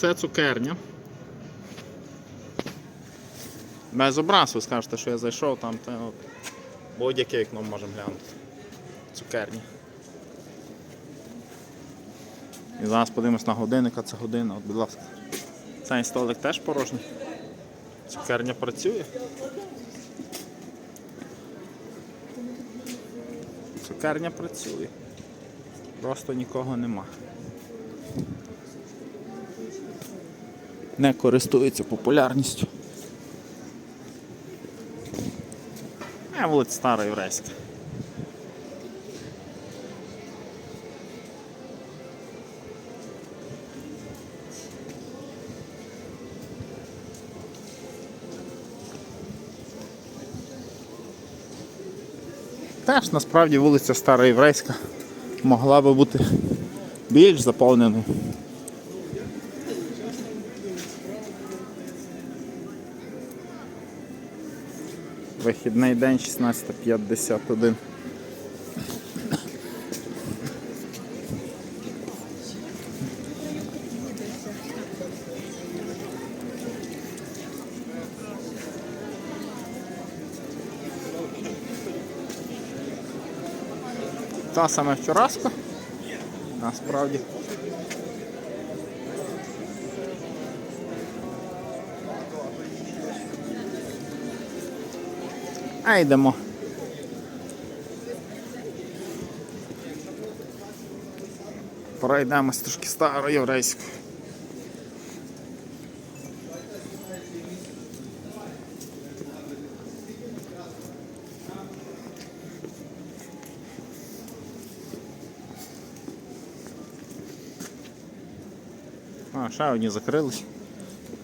Це цукерня. Без образ, ви скажете, що я зайшов там, то будь-яке вікно можемо глянути. Цукерня. І зараз подивимось на годинника, це година, от, будь ласка. Цей столик теж порожній. Цукерня працює. Цукерня працює. Просто нікого нема. Не користується популярністю. А вулиця Стара Єврейська. Теж насправді вулиця Стара Єврейська могла би бути більш заповненою. Вихідний день 16.51. Та саме вчораска. Насправді. А йдемо. Пройдемось трошки староєврейською. А, ще одні закрились.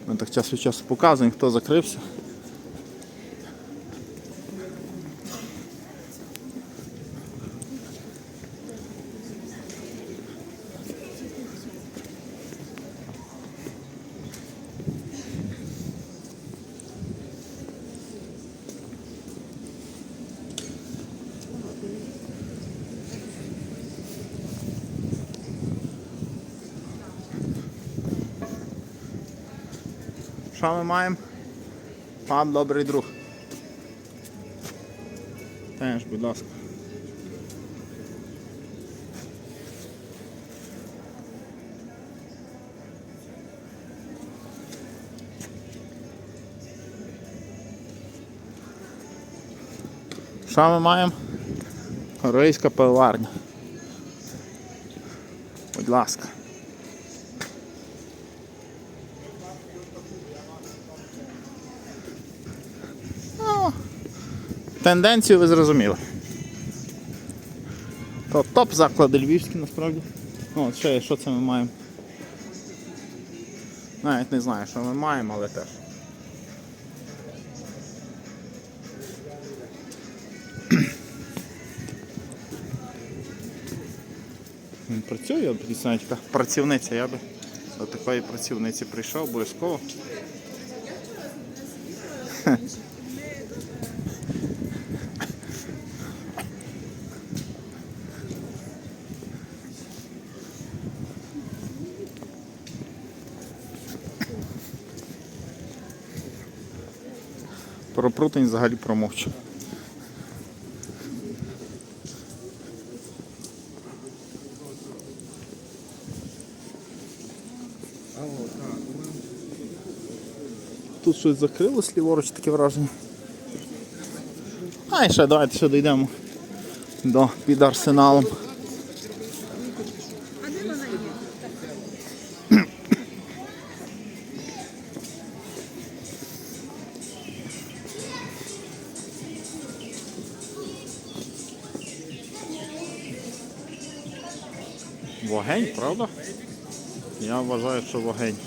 Ми так час від часу показуємо, хто закрився. Що ми маємо? Пан добрий друг. Теж, будь ласка. Що ми маємо? Корейська пивоварня. Будь ласка. Тенденцію ви зрозуміли. То топ заклади львівські насправді. Ну, ще, що це ми маємо? Навіть не знаю, що ми маємо, але теж. Працює, я працівниця, я би до такої працівниці прийшов обов'язково. Про прутень взагалі промовчу. Тут щось закрилось ліворуч, таке враження. А і ще давайте ще дійдемо до під арсеналом. Вогень, правда? Я вважаю, що вогень.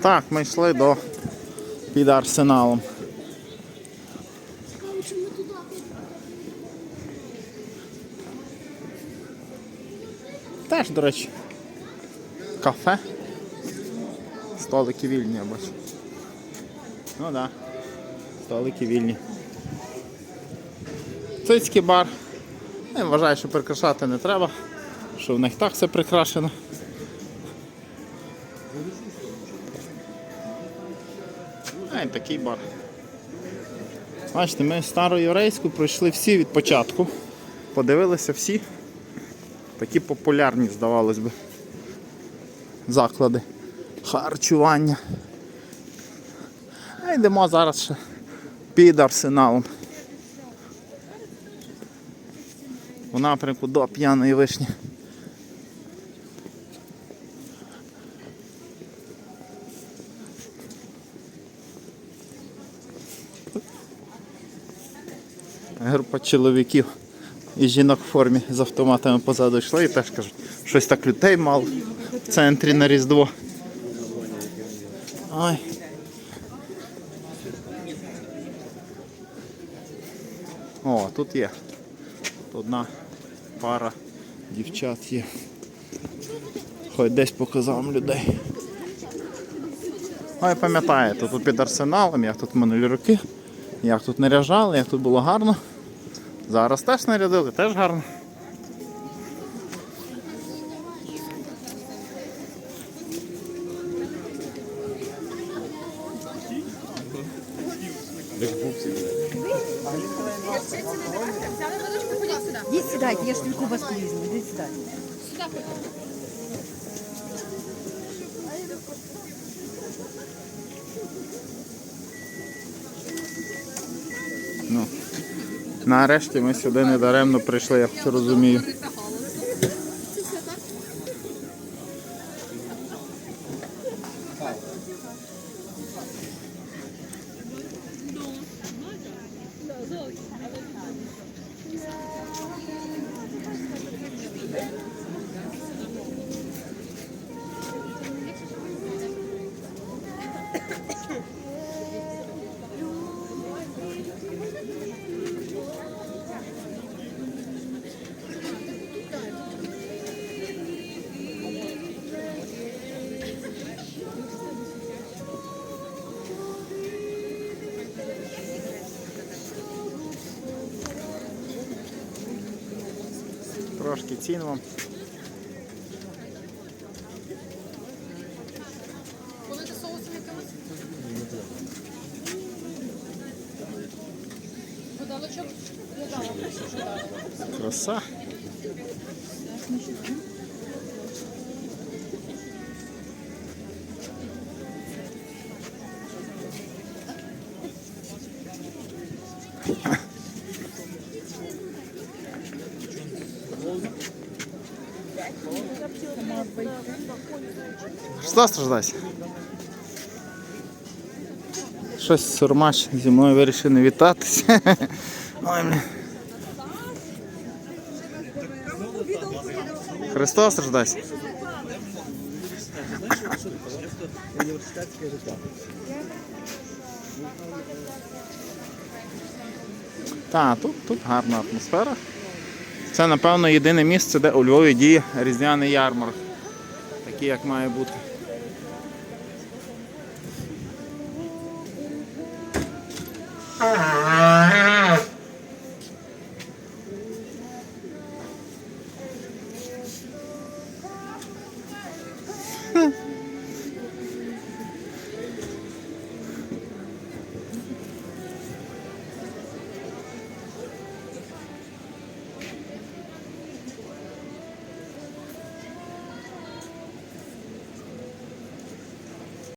Так, ми йшли до під арсеналом. Теж, до речі, кафе. Столики вільні, я бачу. Ну так. Да. Столики вільні. Цицький бар. Я вважаю, що прикрашати не треба, що в них так все прикрашено. А і такий бар. Бачите, ми староєврейську пройшли всі від початку. Подивилися всі. Такі популярні, здавалось би, заклади харчування. А йдемо зараз ще під арсеналом. У напрямку до п'яної вишні. Група чоловіків і жінок в формі з автоматами позаду йшли і теж кажуть, щось так людей мало в центрі на Різдво. Ой. О, тут є. Одна пара дівчат є. Хоч десь показав людей. Ой, пам'ятаєте, тут під арсеналом, як тут минулі роки, як тут наряжали, як тут було гарно. Зараз теж нарядили, теж гарно. Візьму. Йдіть. Ну, нарешті ми сюди не даремно прийшли, я все розумію. Трошки цін вам. Ну Краса. Что страждать? Щось сурмач зі мною вирішив не вітатися. Ой. Христос рождайся. Так, тут, тут гарна атмосфера. Це, напевно, єдине місце, де у Львові діє різдвяний ярмарок. Такий, як має бути. Ah!